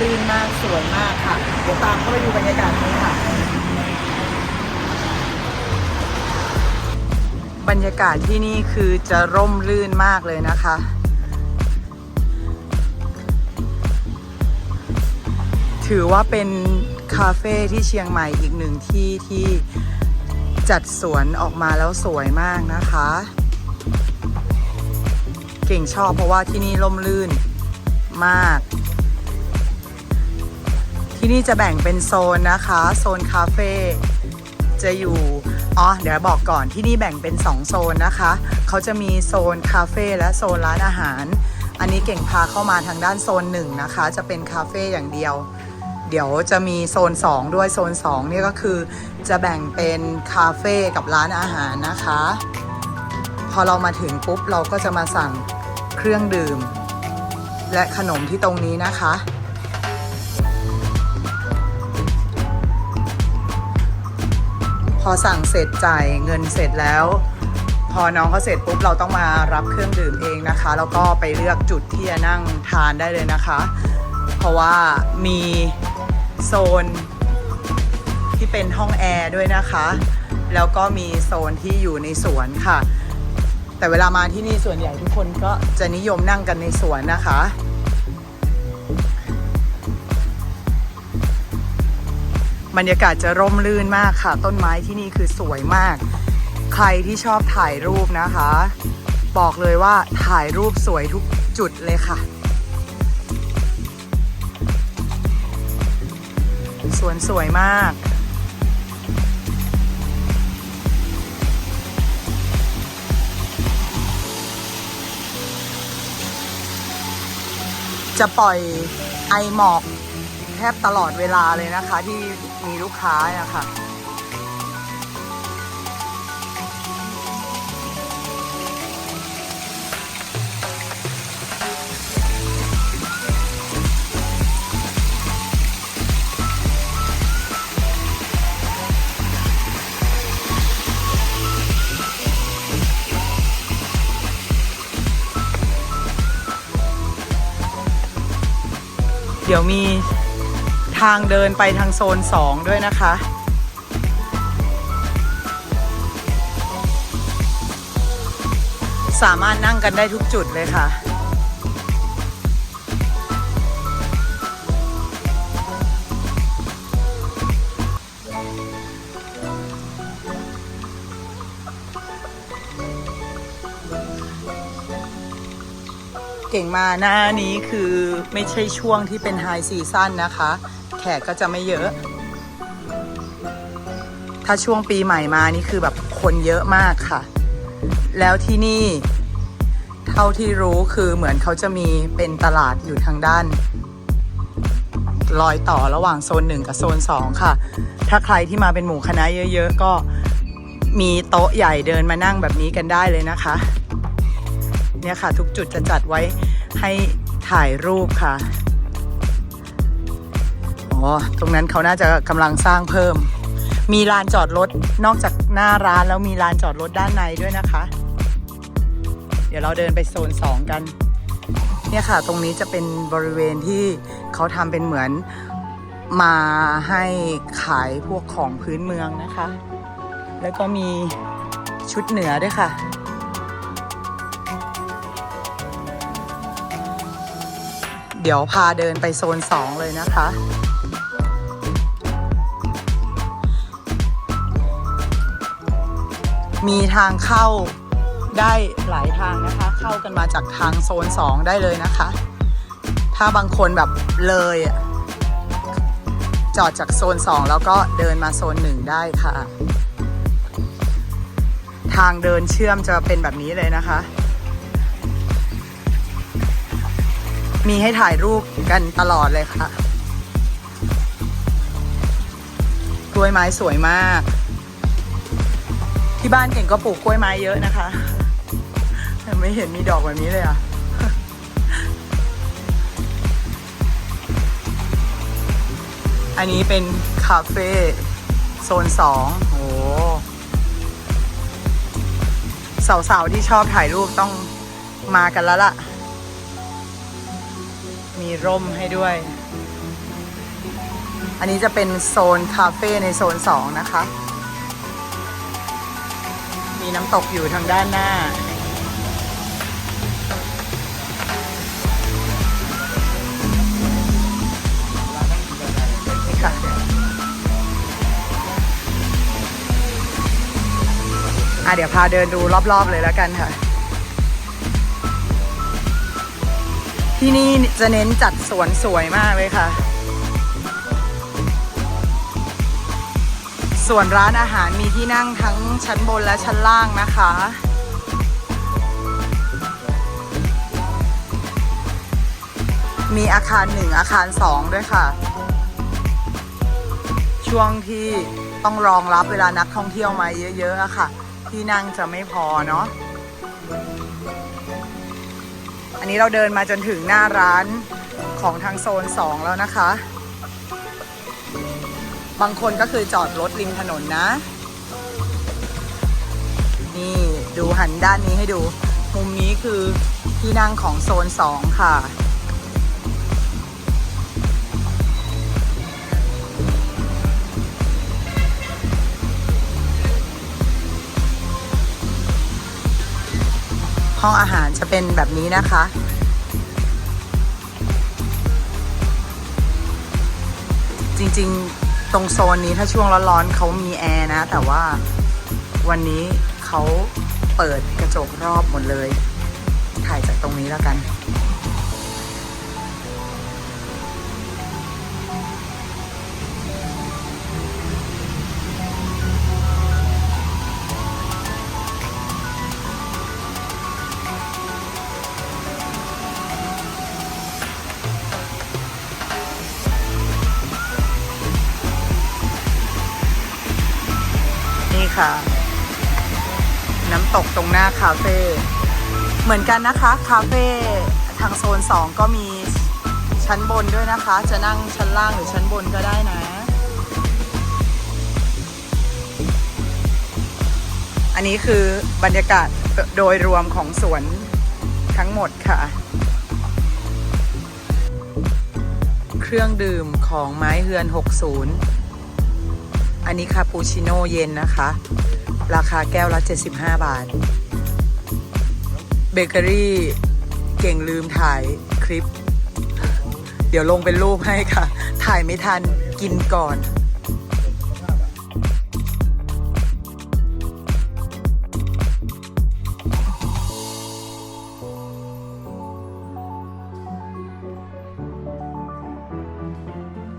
รื่นมากสวยมากค่ะ เดี๋ยวตามเข้าไปดูบรรยากาศนี้ค่ะ บรรยากาศที่นี่คือจะร่มรื่นมากเลยนะคะ ถือว่าเป็นคาเฟ่ที่เชียงใหม่อีกหนึ่งที่ที่จัดสวนออกมาแล้วสวยมากนะคะ เก่งชอบเพราะว่าที่นี่ร่มรื่นมาก ที่นี่จะแบ่งเป็นโซนนะคะ โซนคาเฟ่จะอยู่อ๋อเดี๋ยวบอกก่อนที่นี่แบ่งเป็น 2 โซนนะคะ เขาจะมีโซนคาเฟ่และโซนร้านอาหาร อันนี้เก่งพาเข้ามาทางด้านโซนหนึ่งนะคะ จะเป็นคาเฟ่อย่างเดียว เดี๋ยวจะมีโซน 2 ด้วยโซน2นี่ก็คือ จะแบ่งเป็นคาเฟ่กับร้านอาหารนะคะ พอเรามาถึงปุ๊บเราก็จะมาสั่งเครื่องดื่ม และขนมที่ตรงนี้นะคะ พอสั่งเสร็จจ่ายเงินเสร็จแล้ว พอน้องเขาเสร็จปุ๊บเราต้องมารับเครื่องดื่มเองนะคะ แล้วก็ไปเลือกจุดที่จะนั่งทานได้เลยนะคะ เพราะว่ามีโซนที่เป็นห้องแอร์ด้วยนะคะ แล้วก็มีโซนที่อยู่ในสวนค่ะ แต่เวลามาที่นี่ส่วนใหญ่ทุกคนก็จะนิยมนั่งกันในสวนนะคะ บรรยากาศจะร่มรื่นมากค่ะ ต้นไม้ที่นี่คือสวยมาก ใครที่ชอบถ่ายรูปนะคะ บอกเลยว่าถ่ายรูปสวยทุกจุดเลยค่ะสวนสวยมาก จะปล่อยไอหมอก ทบตลอดเวลาเลยนะคะ ที่มีลูกค้าอะคะเดี๋ยวมี ทางเดินไปทางโซน 2 ด้วยนะคะ สามารถนั่งกันได้ทุกจุดเลยค่ะ เก่งมาหน้านี้คือไม่ใช่ช่วงที่เป็นไฮซีซั่นนะคะ แขกก็จะไม่เยอะ ถ้าช่วงปีใหม่มานี่คือแบบคนเยอะมากค่ะ แล้วที่นี่เท่าที่รู้คือเหมือนเขาจะมีเป็นตลาดอยู่ทางด้านรอยต่อระหว่างโซนหนึ่งกับโซนสองค่ะ ถ้าใครที่มาเป็นหมู่คณะเยอะๆ ก็มีโต๊ะใหญ่เดินมานั่งแบบนี้กันได้เลยนะคะ เนี่ยค่ะทุกจุดจะจัดไว้ให้ถ่ายรูปค่ะ ตรงนั้นเขาน่าจะกำลังสร้างเพิ่ม มีลานจอดรถนอกจากหน้าร้านแล้วมีลานจอดรถด้านในด้วยนะคะ เดี๋ยวเราเดินไปโซน 2 กัน เนี่ยค่ะ ตรงนี้จะเป็นบริเวณที่เขาทำเป็นเหมือนมาให้ขายพวกของพื้นเมืองนะคะ แล้วก็มีชุดเหนือด้วยค่ะ เดี๋ยวพาเดินไปโซน 2 เลยนะคะ มีทางเข้าได้หลายทางนะคะ เข้ากันมาจากทางโซน 2 ได้เลยนะคะ ถ้าบางคนแบบเลยอะจอดจากโซน 2 แล้วก็เดินมาโซน 1 ได้ค่ะ ทางเดินเชื่อมจะเป็นแบบนี้เลยนะคะ มีให้ถ่ายรูปกันตลอดเลยค่ะ กล้วยไม้สวยมาก ที่บ้านเก่งก็ปลูกกล้วยไม้เยอะนะคะแต่ไม่เห็นมีดอกแบบนี้เลยอะอันนี้เป็นคาเฟ่โซนสองโอ้สาวๆที่ชอบถ่ายรูปต้องมากันแล้วล่ะ มีร่มให้ด้วย อันนี้จะเป็นโซนคาเฟ่ในโซน2นะคะ มีน้ำตกอยู่ทางด้านหน้า นี่ค่ะ อะ เดี๋ยวพาเดินดูรอบๆเลยแล้วกันค่ะ ที่นี่จะเน้นจัดสวนสวยมากเลยค่ะ ส่วนร้านอาหารมีที่นั่งทั้งชั้นบนและชั้นล่างนะคะ มีอาคารหนึ่งอาคารสองด้วยค่ะ ช่วงที่ต้องรองรับเวลานักท่องเที่ยวมาเยอะๆอะค่ะ ที่นั่งจะไม่พอเนาะอันนี้เราเดินมาจนถึงหน้าร้านของทางโซน 2 แล้วนะคะ บางคนก็คือจอดรถริมถนนนะ นี่ดูหันด้านนี้ให้ดู มุมนี้คือที่นั่งของโซน 2 ค่ะ ห้องอาหารจะเป็นแบบนี้นะคะจริงๆ ตรงโซนนี้ถ้าช่วงร้อนๆเขามีแอร์นะ แต่ว่าวันนี้เขาเปิดกระจกรอบหมดเลย ถ่ายจากตรงนี้แล้วกัน นี่ค่ะน้ำตกตรงหน้าคาเฟ่เหมือนกันนะคะ คาเฟ่ทางโซน 2 ก็มีชั้นบนด้วยนะคะ จะนั่งชั้นล่างหรือชั้นบนก็ได้นะ อันนี้คือบรรยากาศโดยรวมของสวนทั้งหมดค่ะ เครื่องดื่มของไม้เฮือน 60 อันนี้คาปูชิโน่เย็นนะคะ ราคาแก้วละ 75 บาท เบเกอรี่เก่งลืมถ่ายคลิป เดี๋ยวลงเป็นรูปให้ค่ะ ถ่ายไม่ทันกินก่อน